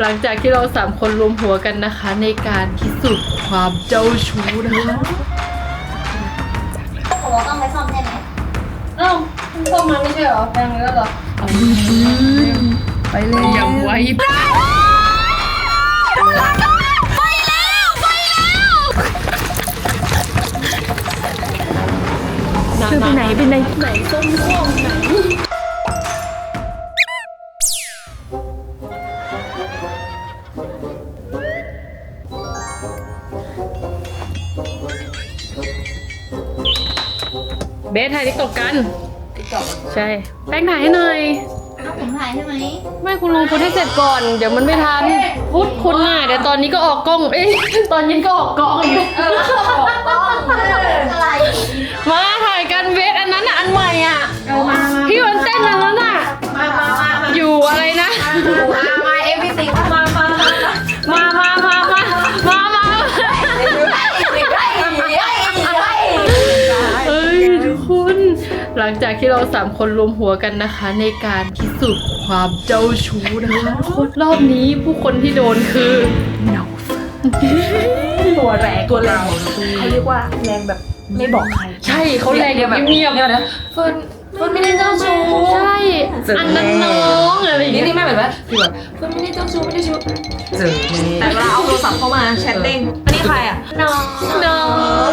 หลังจากที่เราสามคนรวมหัวกันนะคะ ในการพิสูจน์ความเจ้าชู้นะคะผมว่าต้องไปซ่อมใช่ไหมเอ้าคุณซ่อมมาไม่ใช่เหรอแพงแล้วเหรอไปเลยอย่างไวคือไปไหนไปไหนไหนส้มส้มไหน เบสถ่ายทิกตอกกัน ใช่ แป้งถ่ายให้หน่อยถ้าผมถ่ายใช่ไหมไม่คุณลุงพุทธให้เสร็จก่อน เดี๋ยวมันไม่ทัน พุทธคุณน่ะเดี๋ยวตอนนี้ก็ออกกล้อง เอ้ยตอนเย็นก็ออกกล้องอีกอะไรมาถ่ายกันเบสอันนั้นน่ะอันใหม่อะ เอามามาที่มันเต้นอันนั้นน่ะ มามามามาอยู่อะไรนะ มา ที่เราสามคนรวมหัวกันนะคะ ในการพิสูจน์ความเจ้าชู้นะคะทุกคนรอบนี้ผู้คนที่โดนคือเนาตัวแรงตัวแรงเขาเรียกว่าแรงแบบไม่บอกใคร ใช่เขาแรงแบบเงียบๆนะเฟิร์นเฟิร์นไม่ได้เจ้าชู้ใช่อันนั้นน้องอะไรอย่างนี่เงี้ยนี่แม่แบบว่าคือแบบเฟิร์นไม่ได้เจ้าชู้ไม่ได้ชู้เจอแต่เวลาเอาโทรศัพท์เข้ามาแชทเด้งอันนี้ใครอะน้องน้อง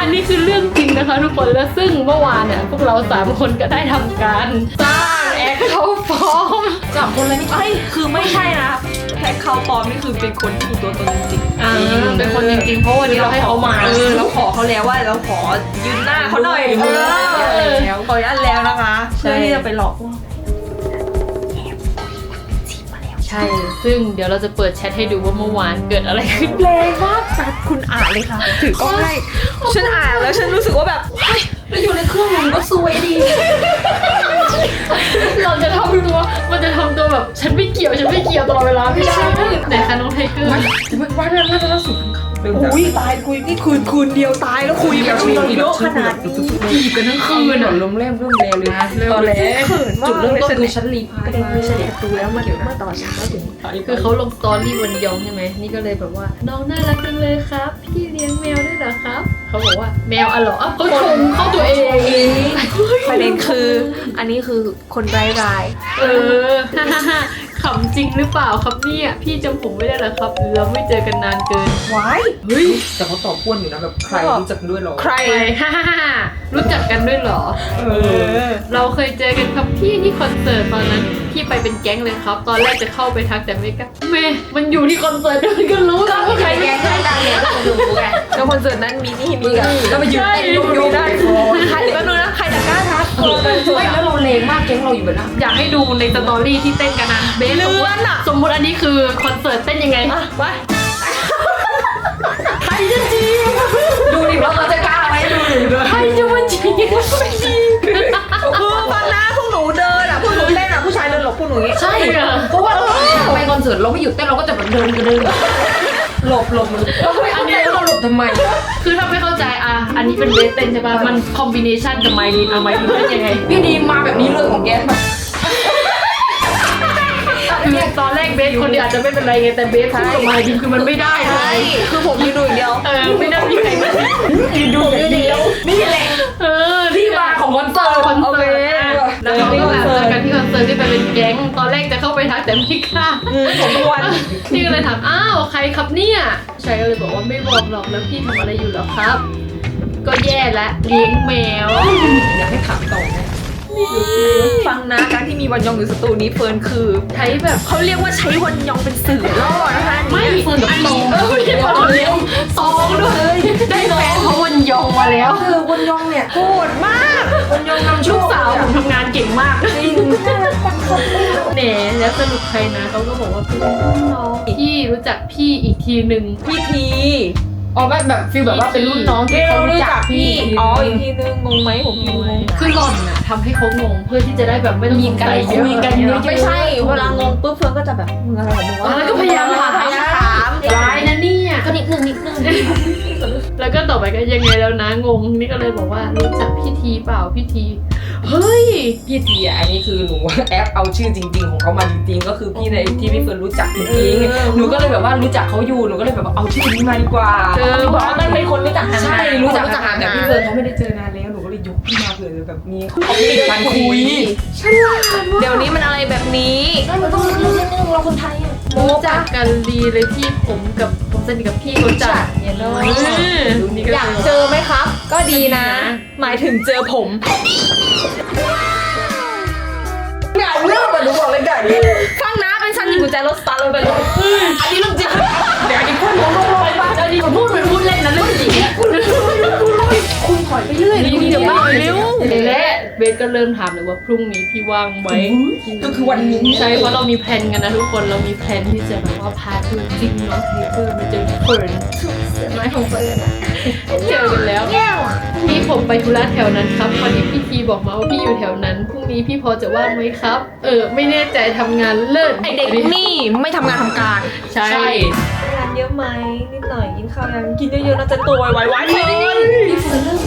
อันนี้คือเรื่องจริง นะคะทุกคนแล้วซึ่งเมื่อวานเนี่ยพวกเราสามคนก็ได้ทำการสร้างแอคเข้าฟอร์มจับคนเลยนี่เอ้ยคือไม่ใช่นะแพ็คเขาปลอมนี่คือเป็นคนที่มีตัวตนจริงอ่าเป็นคนจริงๆเพราะวันนี้เราให้เขามาเออเราขอเขาแล้วว่าเราขอยืนหน้าเขาหน่อยเออเออแล้วขออนุญาตแล้วนะคะใช่เพื่อที่จะไปหลอกพวก ช่ ซึ่งเดี๋ยวเราจะเปิดแชทให้ดูว่าเมื่อวานเกิดอะไรขึ้นแรงมากแต่คุณอ่านเลยค่ะ ถือกล้องให้ ฉันอ่านแล้วฉันรู้สึกว่าแบบเฮ้ย แล้วอยู่ในเครื่องมันก็ซวยดี เราจะทำตัวมันจะทำตัวแบบฉันไม่เกี่ยวฉันไม่เกี่ยวตลอดเวลาไม่ได้ไหนคะน้องไทเกอร์ว่าเรื่องน่าจะล่าสุดอุ้ยตายคุยนี่คืนคืนเดียวตายแล้วคุยแบบเยอะขนาดนี้จีบกันทั้งคืนอะลมเล่มเริ่มเร็วเลยนะตอนแรกจุดเริ่มต้นคือฉันรีพายประเด็นคือฉันเห็นประตูแล้วเมื่อเมื่อตอนเช้าถึงคือเขาลงสตอรี่วันยองใช่ไหมนี่ก็เลยแบบว่าน้องน่ารักจังเลยครับ พี่เลี้ยงแมวด้วยเหรอครับ เขาบอกว่าแมวอะเหรออ้าวเขาชมเข้าตัวเองประเด็นคือ อันนี้คือคนไร้รายเออฮ่าฮ่าฮ่า ขำจริงหรือเปล่าครับเนี่ยพี่จำผมไม่ได้เหรอครับ เราไม่เจอกันนานเกิน ว้ายเฮ้ยแต่เขาตอบพ้วนอยู่นะแบบใครรู้จักด้วยหรอ ใครไปฮ่าฮ่าฮ่ารู้จักกันด้วยเหรอ เออ เราเคยเจอกันครับพี่ที่คอนเสิร์ตตอนนั้นพี่ไปเป็นแก๊งเลยครับ ตอนแรกจะเข้าไปทักแต่ไม่กล้าแม่มันอยู่ที่คอนเสิร์ตมันก็รู้แล้วว่าใครเป็นใครแล้วคอนเสิร์ตนั้นมีนี่มีกับแล้วมายืนเต้นยกๆได้ใครแป๊บนึงนะใครจะกล้าทัก ไม่แล้วเราเลงมากแก๊งเราอยู่แบบนั้นอยากให้ดูในสตอรี่ที่เต้นกันนะเบสเลื่อนอะสมมติอันนี้คือคอนเสิร์ตเต้นยังไงไปใครจะจีบดูดิว่าเราจะกล้าไหมดูดิเลยใครจะมาจีบไม่จีบคือฟังนะพวกหนูเดินอะพวกหนูเต้นอะผู้ชายเดินหลบพวกหนูอย่างงี้ใช่เหรอเพราะว่าไปคอนเสิร์ตเราไม่หยุดเต้นเราก็จะแบบเดินกันเดินหลบหลบเราไม่เอาใจเราหลบ ทำไม คือถ้าไม่เข้าใจอะ อันนี้เป็นเบสเต้นใช่ป่ะ มันคอมบิเนชันกับไมลินอะไมลินเต้นยังไงพี่ดีมาแบบนี้เลยของแกคือตอนแรกเบสคนเดียวอาจจะไม่เป็นไรไง แต่เบสคู่กับไมลินคือมันไม่ได้เลใช่ยคือผมยืนดูอย่างเดียวเออไม่ได้มีใครมายืนดูอย่างเดียวนี่แหละ เออที่มาของคอนเสิร์ตคอนโอเสิเคร์ตอะ แล้วเขาก็แบบเจอกันที่คอนเสิร์ตที่ไปเป็นแก๊ง ตอนแรกจะเข้าไปทักแต่ไม่กล้าอืมสมควรพี่ก็เลยถาม อ้าวใครครับเนี่ยชายก็เลยบอกว่าไม่บอกหรอกแล้วพี่ทำอะไรอยู่เหรอครับ ก็แย่ละเลี้ยงแมว อยากให้ถามต่อนะ ฟังนะการที่มีวันยองอยู่สตูนี้เฟิร์นคือใช้แบบเขาเรียกว่าใช้วันยองเป็นสื่อล่อนะคะอันไม่นี้เฟิร์นกับตองเออไม่ใช่ตองเลี้ยงตองด้วยได้แฟนเขาวันยองมาแล้วคือวันยองเนี่ยโหดมากวันยองนำโชลูคกสาวผมทำงานเก่งมากจริงแหนแล้วสรุปใครนะเขาก็บอกว่าเป็นรุ่นน้องพี่รู้จักพี่อีกทีหนึ่งพี่ที อ๋อแบบแบบฟีลแบบว่าเป็นรุ่นน้องที่ที่เขาเรารู้รู้จัจักกพี่พี่อ๋ออีกทีนึงงงไหมผมงงคือหล่อนน่ะทำให้เขางงเพื่อที่จะได้แบบไม่ต้องมีการสงสัยคุยกันเยอะไม่ใช่เวลางงปุ๊บเฟิร์นก็จะแบบมึงอะไรของมึงวะแล้วก็พยายามถามพยายามถามร้ายนะเนี่ยก็นิดนึงนิดนึง แแล้วก็ต่อไปก็ยังไงแล้วนะงงนี่ก็เลยบอกว่ารู้จักพี่ทีเปล่าพี่ที เฮ้ย พี่ทีอะอันนี้คือหนูแอปเอาชื่อจริง ๆ ของเขามาจริงๆก็คือพี่ในที่พี่เฟิร์นรู้จักจริงๆหนูก็เลยแบบว่ารู้จักเขาอยู่หนูก็เลยแบบว่าเอาชื่อนี้มาดีกว่าเออบอกว่ามันเป็นคนรู้จักกันใช่รู้จักรู้จักกักันนแต่แต่พี่พี่เฟิเฟิร์ร์นนเขาไม่ได้เจอนานแล้วหนูก็เลยยกขึ้นมาเผื่อแบบมีเขาติดการคุย เดี๋ยวนี้มันอะไรแบบนี้เราต้องรู้นิดนึงเราคนไทยอะรู้จักกันดีเลยพี่ผมกับผม สนิทกับพี่รู้จักเนี่ยเนอะนี่ก็อยากเจอไหมครับ ก็ดีนะ หมายถึงเจอผมงานเริ่มอะหนูบอกเลยไก่ฟังนะเป็นฉันหยิบกุญแจรถสตาร์ทรถไปเลยอันนี้เรื่องจริงเดี๋ยวอันนี้พูดลงลงลอยมาอันนี้พูดเป็นพูดเล่นนะเรื่องจริงอะคุณถอยไปเรื่อยนี่คุณเดี๋เดี๋ยยววมามาหหน่น่ออยยเร็เร็ววและ เบสก็เริ่มถามเลยว่าพรุ่งนี้พี่ว่างไหมก็คือวันนี้ใช่เพราะเรามีแพลนกันนะทุกคนเรามีแพลนที่จะแบบว่าพาทูจริงน้องเทเบิลมาเจอเฟิร์นเสียน้อยของเฟิร์นอะเจอกันแล้วพี่ผมไปธุระแถวนั้นครับวันนี้พี่ทีบอกมาว่าพี่อยู่แถวนั้นพรุ่งนี้พี่พอจะว่างไหมครับ เออ ไม่แน่ใจทำงานเลิศไอเด็กนี่ไม่ทำงานทำการใช่ใช่งานเยอะไหมนิดหน่อยกินข้าวยังกินเยอะๆน่าจะตัวไวๆไวๆเลยพี่เฟิร์นเริ่ม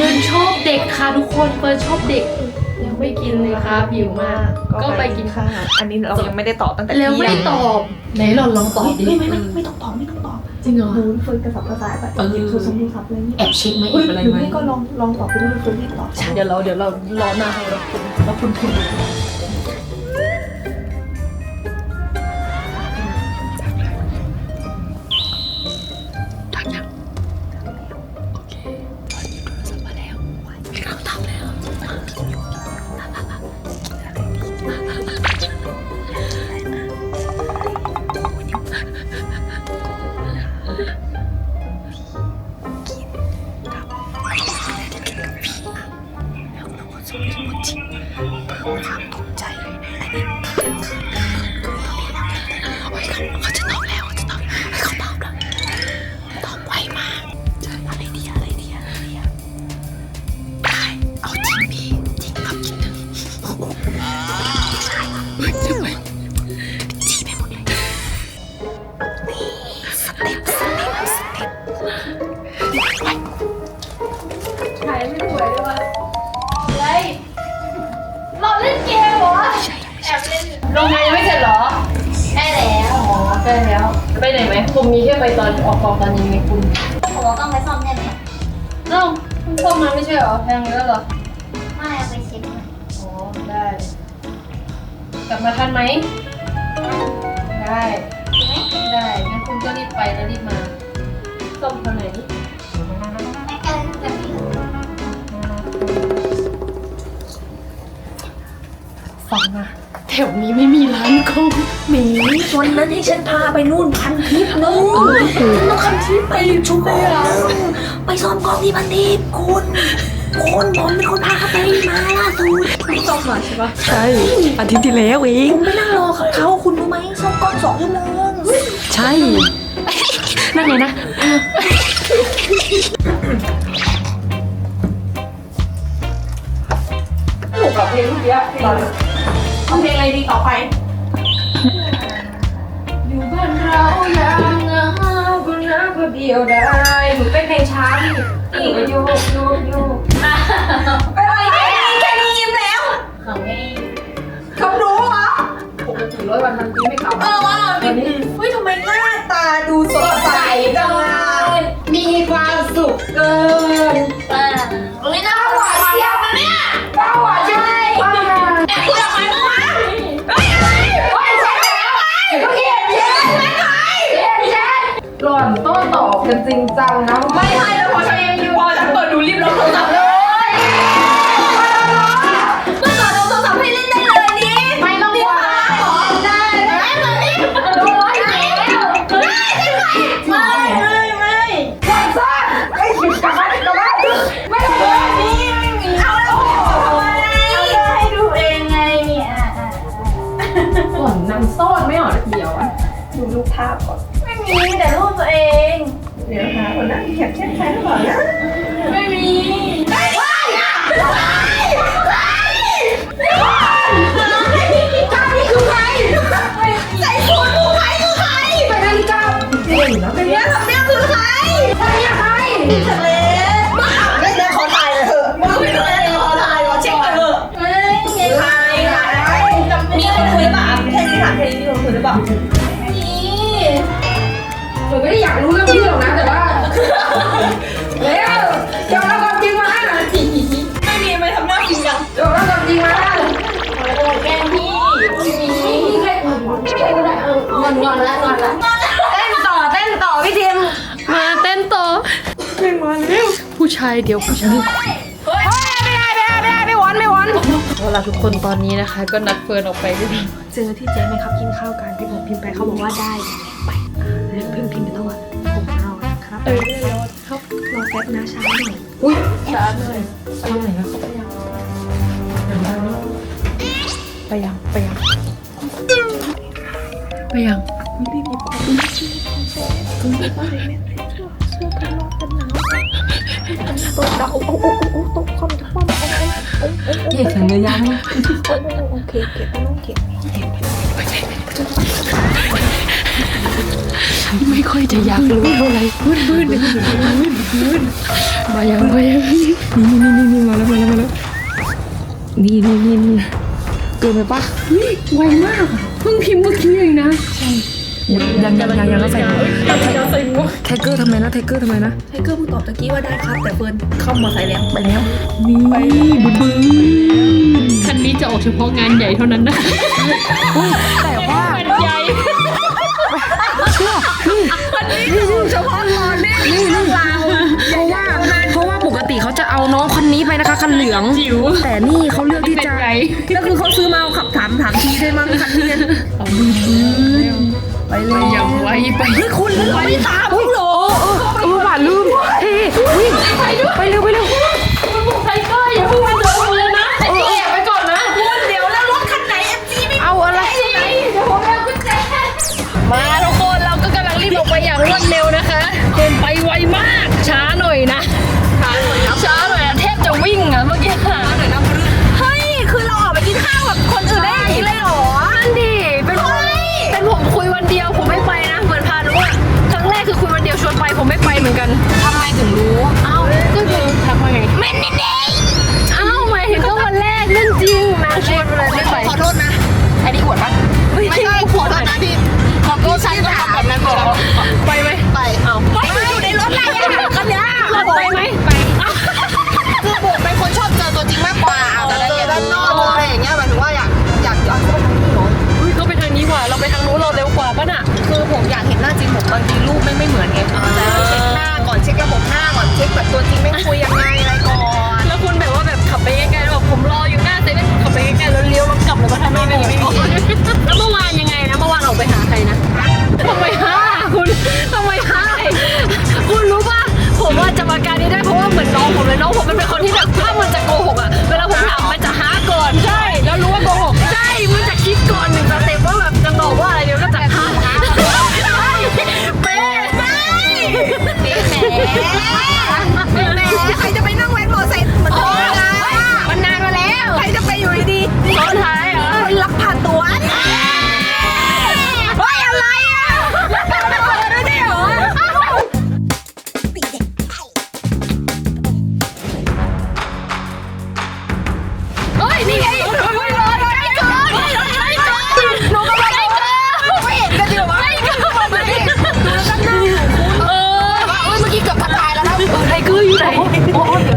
นะคะเฟิร์นชอบเด็กค่ะทุกคนเฟิร์นชอบเด็ก ยังไม่กินเลยค่ะหิวมาก ก็ไปกินข้าวอันนี้เรายังไม่ได้ตอบตั้งแต่แล้วไม่ตอบไหนลองลองตอบดิไม่ไม่ไม่ไม่ต้องตอบไม่ต้องตอบจริงเหรอหนูเฟิร์นกระสับกระส่ายแบบเออโทรศัพท์โทรศัพท์อะไรเงี้ยแอบเช็คไหมเฮ้ยอะไรหรือไหมไม่ก็ลองลองตอบไปด้วยเฟิร์นรีบตอบเดี๋ยวเราเดี๋ยวเรารอหน้าให้เราคุณเราคุณคุณ มผมมีแค่ไปตอนออกกองตอนเย็นไงคุณผมต้องไปซ่อมได้ไหมเอ้าเพิ่งเข้ามาไม่ใช่เหรอแพงแล้วเหรอไม่เอาไปเช็คหน่อยอ๋อได้กลับมาทันไหมได้ได้งั้นคุณก็รีบไปแล้วรีบมาซ่อมตอนไหนไม่กันแบบนี้ฟังนะแถวนี้ไม่มีร้านกงหมีวันนั้นที่ฉันพาไปนู่นพันทิพย์นู่นต้องพันทิพย์ไปชุมพรไปซ้อมกองที่พันทิพย์คุณคุณผมเป็นคนพาเขาไปมาล่าสุดซ่อมมาใช่ปะใช่อาทิตย์ที่แล้วเองผมไปนั่งรอกับเขาคุณรู้ไหมซ้อมกองสองชั่วโมงใช่นั่งไงนะถูกกับเพลงเมื่อกี้ ที่เราเอาเพลงอะไรดีต่อไป อยู่บ้านเราอย่างเหงาก็น้ำก็เดียวได้หนูเป็นเพลงช้าพี่นี่ก็โยกโยกโยกไปอะไรแค่นี้แค่นี้ยิ้มแล้วเขาไม่เขารู้เหรอปกติร้อยวันมันกินไม่ขำเออว่าวันนี้เฮ้ยทำไมหน้าตาดูสดใสจังอะมีความสุขเกินป้าเฮ้ยน่าหวาดเสียวนะเนี่ย จังนะไม่ใช่แล้วพอฉันยังอยู่พอฉันเปิดดูรีบลบโทรศัพท์เลยเมื่อก่อนเราโทรศัพท์ให้เล่นได้เลยนี่ไม่ต้องกลัวได้ได้ไหมโดนร้อยแล้วได้ได้ไหมไม่ไม่ไม่วันซ่อนไอ้ขิดกลับบ้ากับบ้าไม่ได้เลยนี่ไม่มีเอาแล้วเอาเลยให้ดูเองไงเนี่ยอะอะหล่อนนำซ่อนไม่หรอเดียวอะดูรูปภาพก่อนไม่มีแต่รูปตัวเอง หาคนนั้นแคปชั่นใครหรือเปล่านะไม่มี ชายเดี๋ยวผู้ชายเฮ้ยไม่ได้ไม่ได้ไม่ได้ไม่วอนไม่วอนเอาล่ะทุกคนตอนนี้นะคะ ก็นัดเฟิร์นออกไปด้วยเจอที่เจ๊ไหมครับกินข้าวกันที่ผมพิมพ์ไปเขาบอกว่าได้ไปอ่าเพิ่งพิมพ์ไปต้องวันผมรอนะครับเออได้แล้วครับรอแป๊บนะช้าหน่อยอุ้ยช้าเลยไปยังไหนนะไปยัง ไปยัง ไปยัง ตกดาวโอ้โอ้โอ้โอ้ตกความทุกความโอ้โอ้โอ้โอ้เกเขียนเนื้อยางโอ้โอเคโอเคต้องเก็บไม่ค่อยจะอยากรู้เท่าไหร่พื้นพื้นพื้นพื้นมายังมายังนี่นี่นี่นี่มาแล้วมาแล้วมาแล้วนี่นี่นี่เกินไปปะไวมากเพิ่งพิมพ์เมื่อกี้เองนะยัง ยังยังยังยังแล้วใส่หมวกจะใส่หมวกไทเกอร์ทำไมนะไทเกอร์ทำไมนะไทเกอร์เพิ่งตอบตะกี้ว่าได้ครับ แต่เฟิร์นเข้ามาใส่แล้วไปแล้วนี่บึ้บึ้คันนี้จะออกเฉพาะงานใหญ่เท่านั้นนะแต่ว่ามันใหญ่เฉพาะตอนนี้นี่เรื่องราวเพราะว่าเพราะว่าปกติเขาจะเอาน้องคนนี้ไปนะคะคันเหลืองจิ๋วแต่นี่เขาเลือกที่เป็นจะไงก็คือเขาซื้อมาเอาขับถามถามทีได้มั้งคันนี้ ไปเลยยังไวไปเฮ้ยคุณลืมไม่ตามคุณเหรอเออเออหวานลืมเฮ้ยวิ่งไปเร็วไปเร็ว กมาไงแม่นแน่เอ้าหมายถึงก็วันแรกเรื่องจริงนะชวนไปเลยไม่ไปขอโทษนะไอ้นี่อวดปะไม่ใช่ขอโทษนะพี่ขอโทษฉันก็ทำแบบนั้นบอกไปไหมไปเอาไม่อยู่ในรถอะไรอะคันเนี้ยไปไหมไปคือผมเป็นคนชอบเจอตัวจริงมากกว่าเจอด้านนอกเจออะไรอย่างเงี้ยหมายถึงว่าอยากอยากเอาเข้าไปที่หรออุ้ยก็ไปทางนี้กว่าเราไปทางนู้นเราเร็วกว่าป่ะน่ะคือผมอยากเห็นหน้าจริงผมบางทีรูปไม่ไม่เหมือนไงเข้าใจไหมเช็คหน้าก่อนเช็คระบบหน้าก่อนเช็คแบบตัวจริงไม่คุยยังไงอะไร เลี้ยวรถกลับเลยว่าทำไมไม่มีไม่มีแล้วเมื่อวานยังไงนะเมื่อวานออกไปหาใครนะทำไมห้า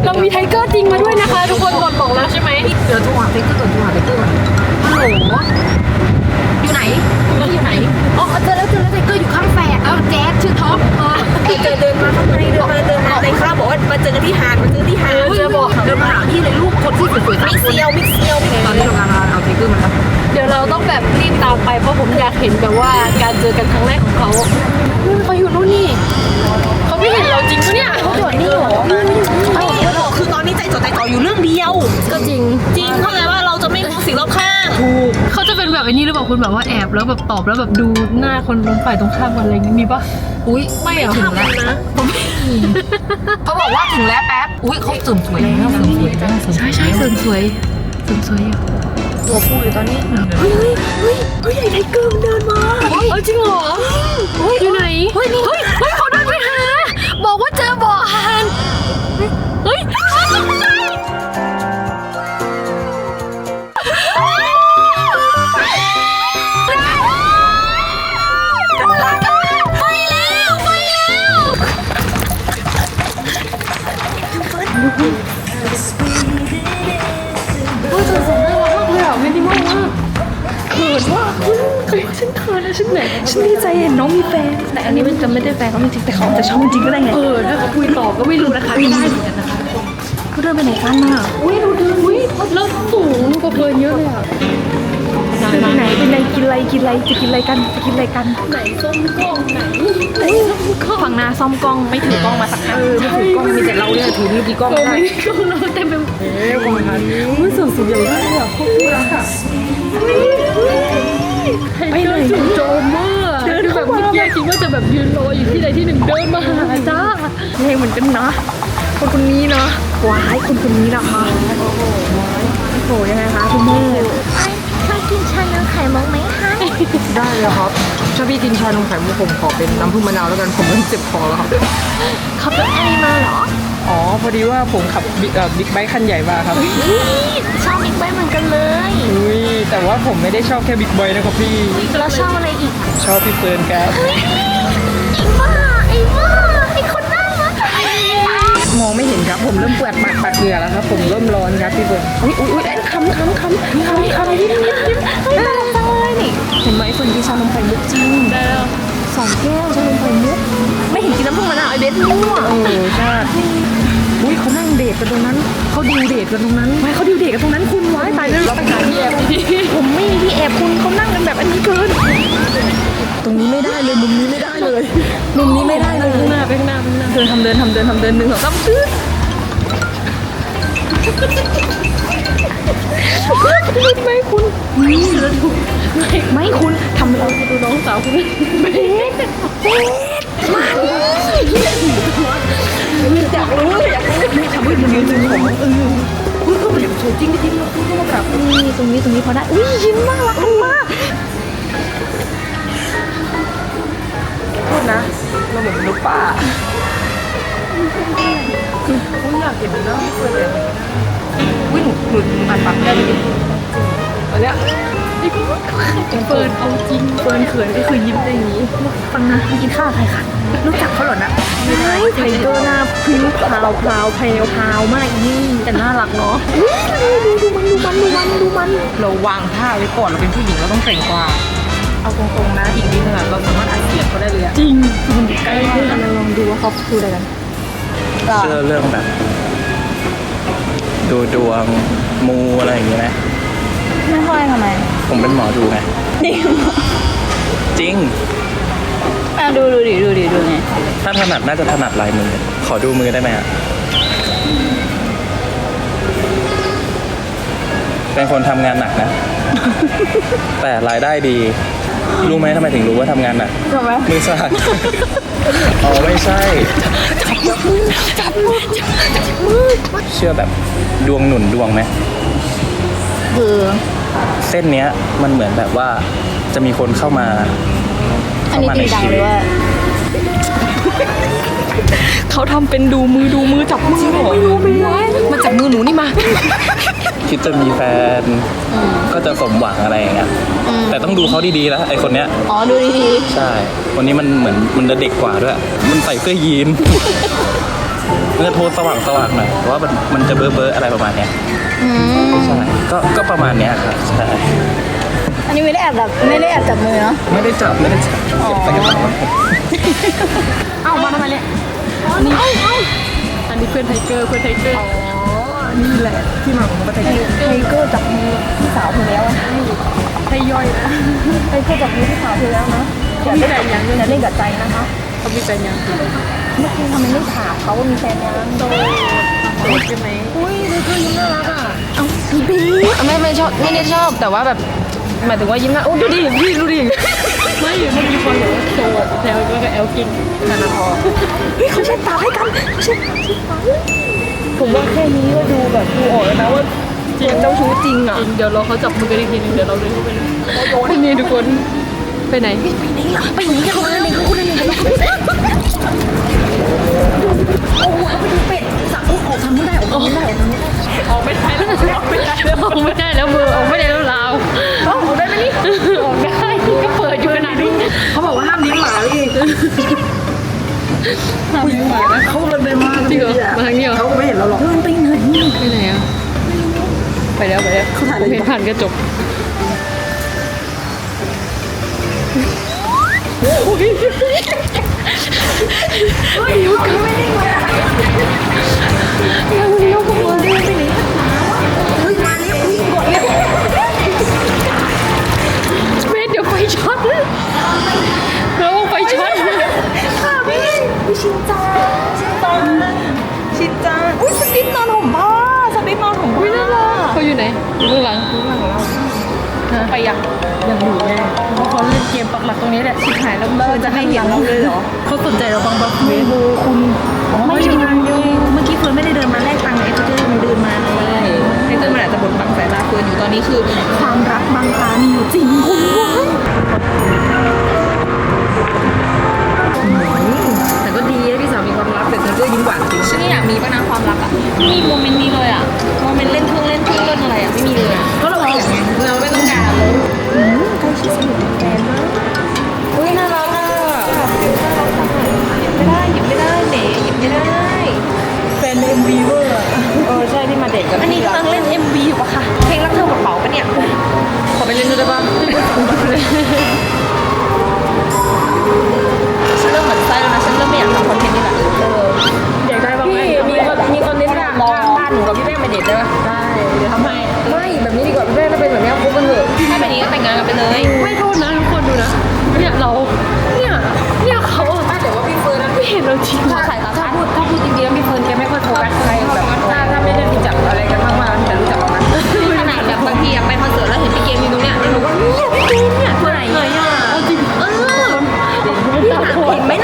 เรามีไทเกอร์จริงมาด้วยนะคะ ทุกคนกดบอกแล้วใช่ไหมเดี๋ยวโทรหาเต็กเกอร์ก่อนโทรหาเต็กเกอร์ก่อนฮัลโหลอยู่ไหนอยู่ไหนอ๋อเจอแล้วเจอแล้วเต็กเกอร์อยู่ข้างแฝดเอาแจ๊สชื่อท็อปเออเจอเดินมาข้างในเดินมาเดินมาในคราบบอกว่ามาเจอกันที่หาดมาเจอที่หาดเจอบอกเดินมาหาพี่เลยลูกคนที่สวยๆมิกเซียวมิกเซียวตอนนี้ทำงานเอาเต็กเกอร์มาครับเดี๋ยวเราต้องแบบรีบตามไปเพราะผมอยากเห็นแบบว่าการเจอกันครั้งแรกของเขานู่นเขาอยู่นู่นนี่เขา ไม่เห็นเราจริงปะเนี่ยเขาจอดนี่หรอไม่เดี๋ยวคือตอนนี้ใจจดใจจ่ออยู่เรื่องเดียว ก็จริง จริงเข้าใจว่าเราจะไม่มองสิ่งรอบข้างเขาจะเป็นแบบไอ้นี่หรือเปล่าคุณแบบว่าแอบแล้วแบบตอบแล้วแบบดูหน้าคนตรงฝ่ายตรงข้ามกันอะไรอย่างงี้มีปะอุ้ยไม่เหรอถึงแล้วนะเขาบอกว่าถึงแล้วแป๊บ อุ้ยเขาเสริมสวยแล้วเสริมสวยแล้วใช่ใช่เสริมสวยเสริมสวยอยู่ตัวพูดอยู่ตอนนี้ เฮ้ยเฮ้ยเฮ้ยไทเกอร์มันเดินมาเฮ้ยจริงเหรออยู่ไหน เฮ้ยเฮ้ยเฮ้ยเขาเดินไปหา โอ้ยจนส่ารักมากเลยอะไม่นิมมากเขินว่ะเขินฉันเขินนะฉันไหนฉันดีใจเห็นน้องมีแฟน แต่อันนี้มันจะไม่ได้แฟนเขาจริงแต่เขาจะชอบจริงก็ได้ไง เออแล้วเขาคุยต่อก็ไม่รู้นะคะไม่ได้เหมือนกันนะคะเขาเดินไปไหนกันมาอุ้ยดูเดินอุ้ยแล้วสูงกว่าเพื่อนเยอะเลยอะ ไปไหนไปไหนกินอะไรกินอะไรจะกินอะไรกันจะกินอะไรกันไหนส้มกล้องไหนส้มกล้องฝั่งนาซ่อมกล้องไม่ถือกล้องมาสักครั้งเออไม่ถือกล้องมีแต่เราเนี่ยถือมือดีกล้องเราได้กล้องเราเต็มไปหมดเอ๊ะกล้องทันอุ้ยส่วนสูงใหญ่มากเลยอะโคตรรักอะไปไหนโจมเมากเดินแบบเมื่อกี้คิดว่าจะแบบยืนรออยู่ที่ใดที่หนึ่งเดินมาหาจ้าเพลงเหมือนกันนะคนคนนี้เนาะว้ายคนคนนี้นะคะโอ้โหยังไงคะคุณแม่ นชานมไข่มุกไหมคะได้เลยครับ ถ้าพี่กินชานมไข่มุกผมขอเป็นน้ำผึ้งมะนาวแล้วกันผมเริ่มเจ็บคอแล้วครับขับรถอะไรมาเหรอ อ๋อ พอดีว่าผมขับบิ๊กเอ่อบิ๊กไบค์คันใหญ่มาครับชอบบิ๊กไบค์เหมือนกันเลยอุ้ยแต่ว่าผมไม่ได้ชอบแค่บิ๊กไบค์นะครับพี่ แล้วชอบอะไรอีก ชอบพี่เฟิร์นครับไอ้บ้าไอ้บ้าไอ้คนน่ารักอะมองไม่เห็นครับผมเริ่มเปิดปากปากเหงื่อแล้วครับผมเริ่มร้อนครับพี่เฟิร์นอุ้ยอุ้ยอุ้ยคำคำคำคำคำยิ้ แก้วชานมไข่มุกไม่เห็นกินน้ำผึ้งมะนาวไอเบสมั่วเออใช่อุ้ยเขานั่งเดทกันตรงนั้นเขาดิวเดทกันตรงนั้นไม่เขาดิวเด็กกันตรงนั้นคุณว้ายตายแล้วเราไปหาที่แอบดีผมไม่มีที่แอบคุณเขานั่งกันแบบอันนี้เกินตรงนี้ไม่ได้เลยมุมนี้ไม่ได้เลยมุมนี้ไม่ได้เลยข้างหน้าไปข้างหน้าไปข้างหน้าเดินทำเดินทำเดินทำเดินหนึ่งสองสามตื้อไม่คุณนี่แล้วดู ไม่คุณทำเราดูน้องสาวคุณเบสอยากรู้อยากรู้ไม่ทำให้มันยืนหนึ่งของเอออุ้ยเขาแบบสวยจริงจริงเราคุณก็มาแบบนี่ตรงนี้ตรงนี้พอได้อุ้ยยิ้มน่ารักมากโทษนะเราเหมือนมนุษย์ป้าคือผมอยากเห็นหน้าพี่เฟิร์นเลยอุ้ยหนูหนูอ่านปากได้เลย อันเนี้ยนี่ก็เฟิร์นเอาจริงเฟิร์นเขินก็คือยิ้มได้อย่างนี้ฟังนะกินข้าวใครคะรู้จักเขาเหรอนะไม่ใช่ไทเกอร์หน้าพริ้วพราวพราวเพลวพราวมากอีนี่แต่น่ารักเนาะดูดูดูมันดูมันดูมันดูมันเราวางท่าไว้ก่อนเราเป็นผู้หญิงเราต้องเกรงกว่าเอาตรงๆนะอีกนิดนึงอะเราสามารถอัดเสียงเขาได้เลยอะจริงมันใกล้มากเราลองดูว่าเขาพูดอะไรกันเชื่อเรื่องแบบ ดูดวงมูอะไรอย่างเงี้ยไหม ไม่ค่อยทำไม ผมเป็นหมอดูไงจริง อะดูดูดิดูดิดูไงถ้าถนัดน่าจะถนัดลายมือ ขอดูมือได้ไหมอะ เป็นคนทำงานหนักนะ แต่รายได้ดี รู้ไหมทำไมถึงรู้ว่าทำงานหนัก ทำไมมือสั่น อ๋อไม่ใช่ เชื่อแบบดวงหนุนดวงไหมคือ เส้นเนี้ยมันเหมือนแบบว่าจะมีคนเข้ามาอันนี้จริงจังเลยว่า เขาทำเป็นดูมือดูมือจับมือไม่รู้ไม่รู้มาจับมือหนูนี่มา คิดจะมีแฟน ก็จะสมหวังอะไรอย่างเงี้ยแต่ต้องดูเขาดีๆนะไอคนเนี้ย อ๋อดูดีใช่ คนนี้มันเหมือนมันจะเด็กกว่าด้วย มันใส่เสื้อยีน มันจะโทนสว่างสว่างๆหน่อยเพราะว่ามันมันจะเบ้อเบ้อๆอะไรประมาณเนี้ยใช่ก็ก็ประมาณเนี้ยครับใช่ๆอันนี้ไม่ได้แอบแบบไม่ได้แอบจับมือเนาะไม่ได้จับไม่ได้จับเก็บใส่กระเป๋าเอ้ามาทำไมเนี่ยอันนี้อันนี้เพื่อนไทเกอร์เพื่อนไทเกอร์นี่แหละที่มาของประเทศไทเกอร์จับมือพี่สาวเธอแล้วอะให้ย่อยนะไทเกอร์จับมือพี่สาวเธอแล้วนะอย่าเล่นกับยังอย่าเล่นกับใจนะคะเขามีแฟนยัง เมื่อกี้ทำไมไม่ถามเขาว่ามีแฟนยังโดนโสดใช่ไหมอุ้ยไทเกอยิ้มน่ารักอะเอาพี่บีไม่ไม่ชอบไม่ได้ชอบแต่ว่าแบบหมายถึงว่ายิ้มน้าโอ้ดูดิพี่ดูดิไม่เมื่อกี้คนบอกว่าโสดแถวก็แอลกินนานาพอเฮ้ยเขาเช็ดตาให้กันเขาเช็ดตาเช็ดตาผมว่าแค่นี้ก็ดูแบบดูออกแล้วนะว่าจริงเจ้าชู้จริงอะเดี๋ยวเราเขาจับมือกันอีกทีหนึงเดี๋ยวเราเดินเข้าไปเลยนี่ทุกคน ไปไหน ไปไหนล่ะไปไหนกันคนละหนึ่งคนละหนึ่งคนละหนึ่งโอ้โหเอาไปดูเป็ดสับโอ้โหทำไม่ได้ออกไม่ได้ออกไม่ได้ออกไม่ได้แล้วออกไม่ได้แล้วออกไม่ได้แล้วมือออกไม่ได้แล้วลาวออกได้ไหมนี่ออกได้ก็เปิดอยู่ขนาดนี้เขาบอกว่าห้ามเลี้ยงหมาเลยทำยังไงนะเขาเลยไปมาจริงเหรอมาทางนี้เหรอเขาไม่เห็นเราหรอกเดินไปไหนไปไหนอะไปแล้วไปแล้วเขาถ่ายอะไรเห็นผ่านกระจก โอ้ยยกขึ้นไม่ได้เลยอะยังยกขึ้นมาได้ไม่ได้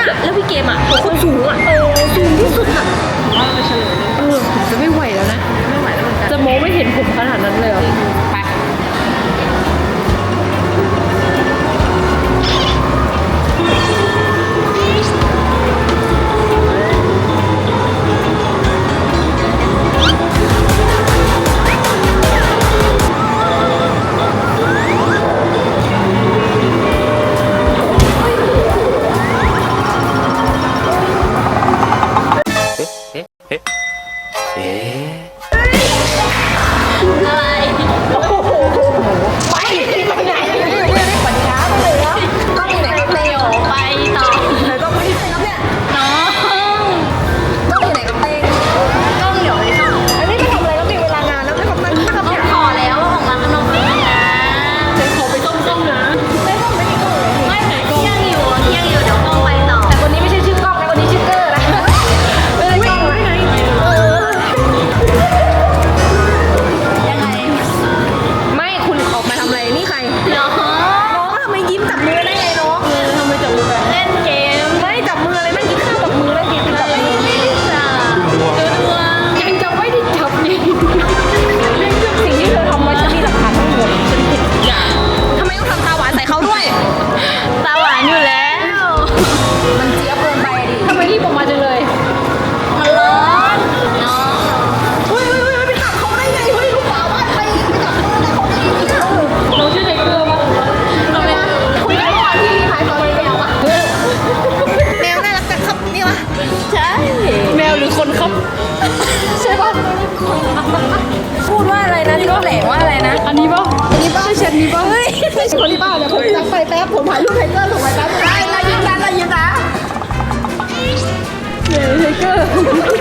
แล้วพี่เกมอะคนสูงอะสูงที่สุดอะว่าเรเฉลยเออผมจะไม่ไหวแล้วนะ ไม่ไหวแล้วจะมองไม่เห็นผมขนาดนั้นเลย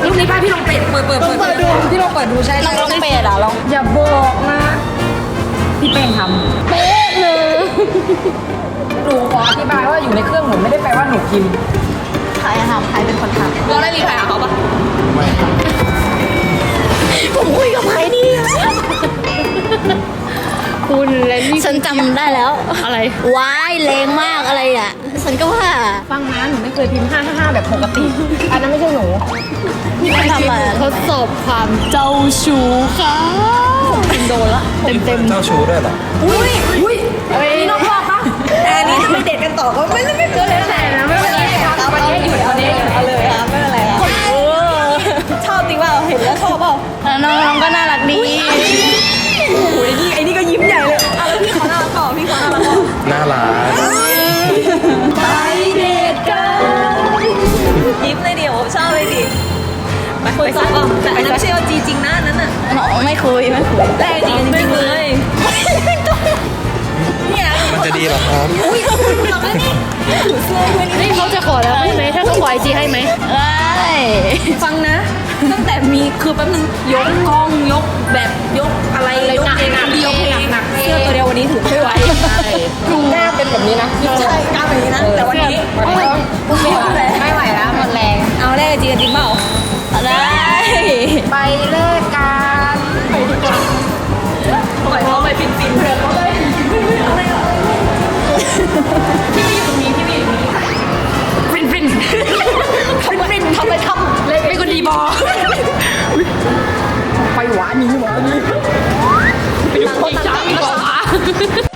ลูกนี้ป้าพี่ลองเปิดเปิดเปิดเปิดดูพี่ลองเปิดดูใช่ไหมลองเปิดอะลองอย่าบอกนะพี่แป้งทำเป๊ะเลยหนูขออธิบายว่าอยู่ในเครื่องหนูไม่ได้แปลว่าหนูกินใครทำใครเป็นคนทำเราได้รีพายเขาปะไม่ผมคุยกับใครนี่คุณและนี่ฉันจำได้แล้วอะไรวายแรงมากอะไรอะฉันก็ว่า ฟังนะหนูไม่เคยพิมพ์ 555 แบบปกติ อันนั้นไม่ใช่หนูนี่ทำอะไรทดสอบความเจ้าชู้ค่ะผมโดนละเต็มเต็มเจ้าชู้ด้วยเหรอ อุ้ยอุ้ยอันนี้น้องพ่อคะอันนี้ทำไปเดทกันต่อก็ไม่ไม่ไม่เป็นไรนะไม่เป็นไรครับวันนี้อยุดวันนี้เอาเลยครัไม่เป็นไรค่ะบชอบจริงเปล่าเห็นแล้วชอบเปล่าน้องน้องก็น่ารักดี คุยก่อ่อแต่อันนั้นไม่ใช่อจีจริงนะอันั้นอะไม่คุยไม่คุยแต่จริงจริงเลยเนี่ยมันจะดีหรอครับอุ้ยเราไม่ได้นี่เขาจะขอแล้วใช่ไหมถ้าเขาขอไอจีให้ไหมเอ้ฟังนะ ตั้งแต่มีคือแป๊บนึงยกกล้องยกแบบยกอะไรยกเองเดียวหนักเสื้อตัวเดียววันนี้ถือไม่ไหวถุงหน้าเป็นแบบนี้นะใช่กล้าแบบนี้นะแต่วันนี้ไม่ไหวแล้วหมดแรงเอาแรกจีกันจริงเปล่า ได้ ไปเลิกกันไปดีกว่าปล่อยเขาไปปินปินเผื่อเขาไปปินปินเพื่อนอะไรอะไรพี่อยู่ตรงนี้พี่อยู่ตรงนี้ปินปินทำปินทำอะไรทำเล็กป็นคนดีบอไปหวานนี้หวานนี่ไปหวานนี้จ้า